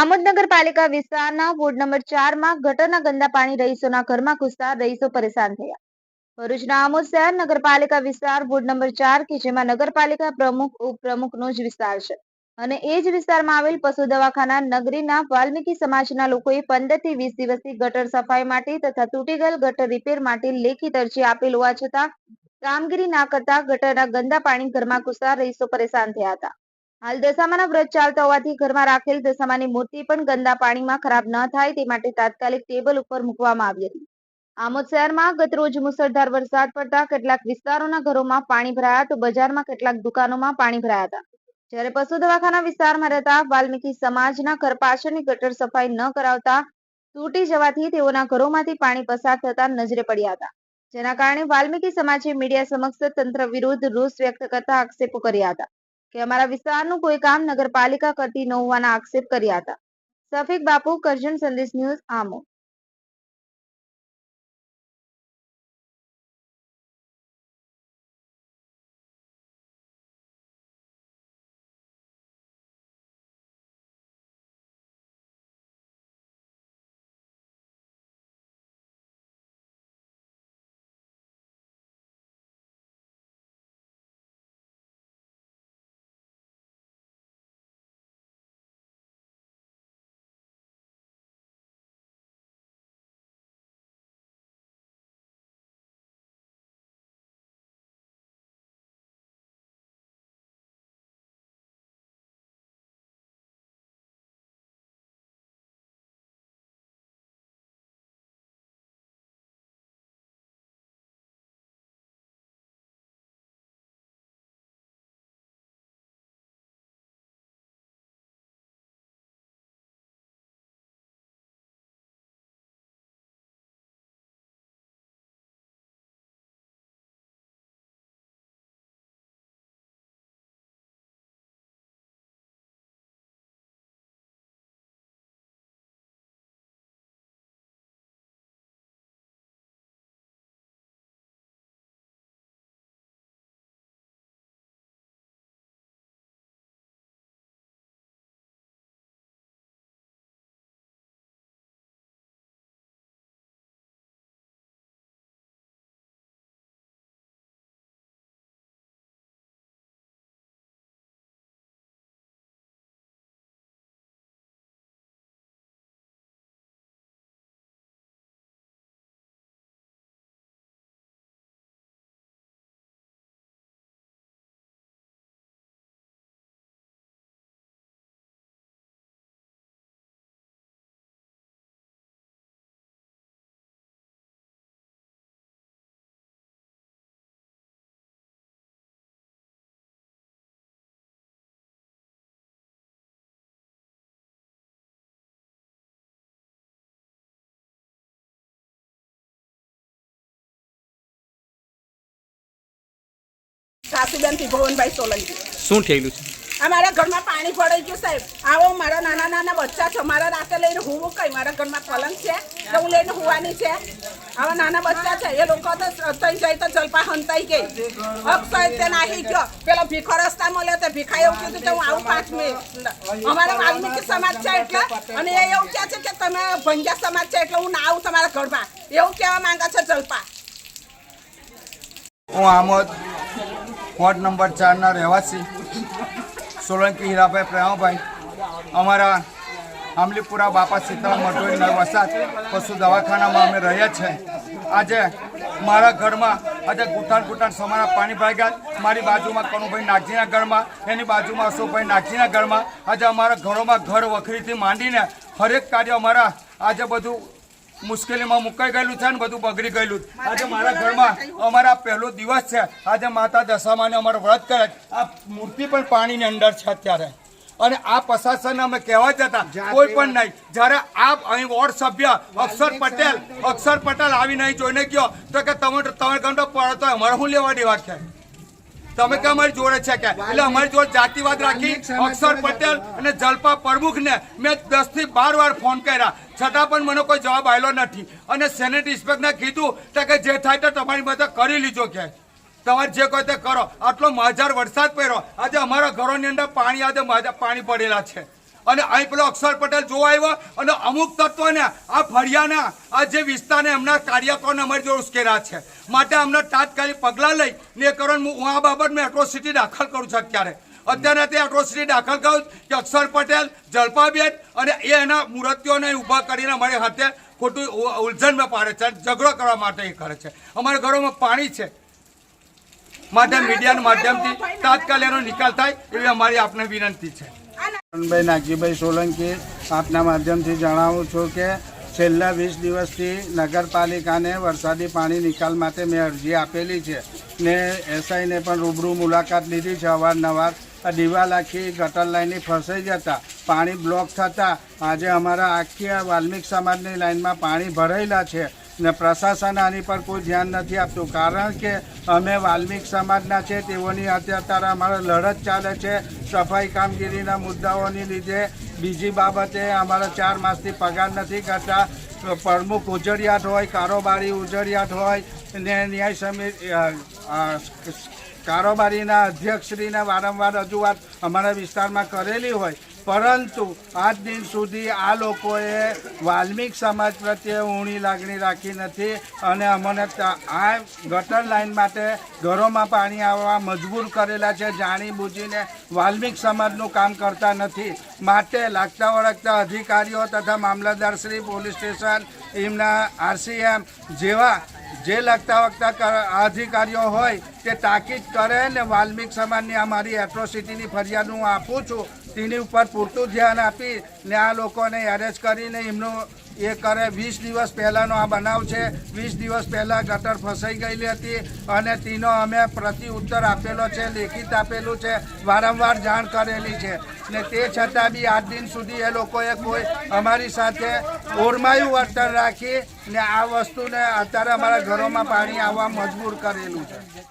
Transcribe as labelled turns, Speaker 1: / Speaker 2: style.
Speaker 1: આમોદ નગરપાલિકા વિસ્તારના ward number ચારમાં ગટરના ગંદા પાણી રહીશોના ઘરમાં ઘૂસતા રહીશો પરેશાન થયા. ભરૂચના આમોદ શહેર નગરપાલિકા વિસ્તાર વોર્ડ નંબર ચાર કે જેમાં નગરપાલિકા પ્રમુખ, ઉપપ્રમુખનો જ વિસ્તાર છે. અને એ જ વિસ્તારમાં આવેલ પશુ દવાખાના નગરીના વાલ્મીકી સમાજના લોકોએ પંદરથી વીસ દિવસથી ગટર સફાઈ માટે તથા તૂટી ગયેલ ગટર રિપેર માટે લેખિત અરજી આપેલ હોવા છતાં કામગીરી ના કરતા ગટરના ગંદા પાણી ઘરમાં ઘૂસતા રહીશો પરેશાન થયા હતા. હાલ દશામાના વ્રત ચાલતા હોવાથી ઘરમાં રાખેલ દશામાની મૂર્તિ પણ ગંદા પાણીમાં ખરાબ ન થાય તે માટે તાત્કાલિક ટેબલ ઉપર મૂકવામાં આવી હતી. આમોદ શહેરમાં ગત રોજ મુસળધાર વરસાદ પડતા કેટલાક વિસ્તારોના ઘરોમાં પાણી ભરાયા તો બજારમાં કેટલાક દુકાનોમાં પાણી ભરાયા હતા. જ્યારે પશુ દવાખાના વિસ્તારમાં રહેતા વાલ્મીકી સમાજના ઘર પાછળની ગટર સફાઈ ન કરાવતા તૂટી જવાથી તેઓના ઘરોમાંથી પાણી પસાર થતા નજરે પડ્યા હતા. જેના કારણે વાલ્મીકી સમાજે મીડિયા સમક્ષ તંત્ર વિરુદ્ધ રોષ વ્યક્ત કરતા આક્ષેપો કર્યા હતા. કે અમારા વિસ્તારનું કોઈ કામ નગરપાલિકા કરતી ન હોવાના આક્ષેપ કર્યા હતા. સફીક બાપુ, કરજણ સંદેશ ન્યૂઝ આમો
Speaker 2: સાસુબેન ભુવનભાઈ સોલંકી.
Speaker 3: શું થયેલું છે?
Speaker 2: અમારા ઘરમાં પાણી પડી ગયું સાહેબ. આવો મારા નાના નાના બચ્ચા છે મારા રાતે લઈને હું કઈ? મારા ઘરમાં પલંગ છે તો હું લઈને હોવાની છે. આવા નાના બચ્ચા છે એ લોકો તો થઈ જાય તો જલપા હંતાઈ ગઈ. અક્ષય તે નાહી ગયો. પેલો ભીખો રસ્તા મળ્યો તો ભીખા એવું કીધું કે હું આવું પાંચ મિનિટ. અમારા વાલ્મીકી સમાજ છે એટલે અને એ એવું કહે છે કે તમે ભંજા સમાજ છે એટલે હું ના આવું તમારા ઘરમાં. એવું કહેવા માંગે છે જલપા.
Speaker 4: હું આમોદ વોર્ડ નંબર ચારના રહેવાસી સોલંકી હીરાભાઈ પ્રેમાભાઈ અમારા આમલીપુરા બાપા સીતારામ મટોઈ વસાત પશુ દવાખાનામાં અમે રહ્યા છે. આજે મારા ઘરમાં, આજે ગુટાણ ગુટાણ સમારા પાણી ભાગ્યા. ગયા મારી બાજુમાં કનુભાઈ નાગજીના ઘરમાં, એની બાજુમાં અશોકભાઈ નાગજીના ઘરમાં. આજે અમારા ઘરોમાં ઘર વખરીથી માંડીને હરેક કાર્ય અમારા, આજે બધું મુશ્કેલીમાં મુકાઈ ગયેલું છે ને બધું બગડી ગયેલું આજે મારા ઘરમાં અમારા પહેલો દિવસ છે. આજે માતા દશામાને અમારો વ્રત કરે. આ મૂર્તિ પણ પાણીની અંદર છે અત્યારે. અને આ પ્રશાસન અમે કહેવા જતા કોઈ પણ નહીં. જ્યારે આ અહીં વોર્ડ સભ્ય અક્ષર પટેલ અક્ષર પટેલ આવી નહીં જોઈને ગયો. તો કે તમે તમે ગમતો પડતો અમારે શું લેવા દેવા છે? તમે કે અમારી જોડે છે કે? એટલે અમારી જોડે જાતિવાદ રાખી અક્ષર પટેલ અને જલપા પ્રમુખને મેં દસથી બાર વાર ફોન કર્યા. છતાં પણ મને કોઈ જવાબ આવેલો નથી. અને સેનેટ ઇન્સ્પેક્ટરને કીધું કે જે થાય તો તમારી મદદ કરી લીજો કે. તમારે જે કોઈ તે કરો. આટલો મજાર વરસાદ પડ્યો આજે અમારા ઘરોની અંદર પાણી આજે માજા પાણી પડેલા છે. અને અહીં પેલો અક્ષર પટેલ જોવા આવ્યો અને અમુક તત્વોને, આ ફળિયાના, આ જે વિસ્તારને, એમના કાર્યકરોને અમારી જોડે ઉશ્કેર્યા છે. માટે અમને તાત્કાલિક પગલાં લઈ ને એ કારણ હું આ બાબત મેં એટ્રોસિટી દાખલ કરું છું અત્યારે. અત્યારે તે એટ્રોસિટી દાખલ કરું કે અક્ષર પટેલ, જલપાબેન અને એ એના મૂર્તિઓને ઊભા કરીને અમારી હાથે ખોટું ઉલઝનમાં પાડે છે ઝઘડો કરવા માટે એ કરે છે. અમારા ઘરોમાં પાણી છે. માધ્યમ મીડિયાના માધ્યમથી તાત્કાલિક એનો નિકાલ થાય એવી અમારી આપને વિનંતી છે.
Speaker 3: ભાઈ નાગજીભાઈ સોલંકી આપના માધ્યમથી જણાવું છું કે છેલ્લા વીસ દિવસથી નગરપાલિકાને વરસાદી પાણી નિકાલ માટે મેં અરજી આપેલી છે. ને એસઆઈને પણ રૂબરૂ મુલાકાત લીધી છે. અવારનવાર દિવાલ આખી ગટર લાઈનની ફસાઈ જતા પાણી બ્લોક થતાં આજે અમારા આખી આ વાલ્મિક સમાજની લાઇનમાં પાણી ભરાયેલા છે. ને પ્રશાસન આની પર કોઈ ધ્યાન નથી આપતું. કારણ કે અમે વાલ્મિક સમાજના છે, તેઓની અત્યારે અમારે લડત ચાલે છે, સફાઈ કામગીરીના મુદ્દાઓની લીધે. બીજી બાબતે અમારા ચાર માસથી પગાર નથી કરતા. પ્રમુખ ઉજળિયાત હોય, કારોબારી ઉજળિયાત હોય, ને ન્યાય સમિતિ કારોબારીના અધ્યક્ષશ્રીને વારંવાર રજૂઆત અમારા વિસ્તારમાં કરેલી હોય. પરંતુ આજ દિન સુધી આ લોકોએ વાલ્મિક સમાજ પ્રત્યે ઊણી લાગણી રાખી નથી અને અમને આ ગટર લાઈન માટે ઘરોમાં પાણી આવવા મજબૂર કરેલા છે, જાણી બૂજીને વાલ્મિક સમાજનું કામ કરતા નથી. માટે લાગતા વળગતા અધિકારીઓ તથા મામલતદારશ્રી પોલીસ સ્ટેશન, એમના આરસીએમ જેવા જે લગતા વખતા અધિકારીઓ હોય તે તાકીદ કરે ને વાલ્મિક સમાજની આ મારી એટ્રોસિટીની ફરિયાદ હું આપું છું. તેની ઉપર પૂરતું ધ્યાન આપી ને આ લોકોને એરેસ્ટ કરીને એમનું એ કરે, વીસ દિવસ પહેલાંનો આ બનાવ છે. વીસ દિવસ પહેલાં ગટર ફસાઈ ગયેલી હતી અને તેનો અમે પ્રતિ ઉત્તર આપેલો છે, લેખિત આપેલું છે, વારંવાર જાણ કરેલી છે. ને તે છતાં બી આજ દિન સુધી એ લોકોએ કોઈ અમારી સાથે ઓરમાયું વર્તન રાખી ને આ વસ્તુને અત્યારે અમારા ઘરોમાં પાણી આવવા મજબૂર કરેલું છે.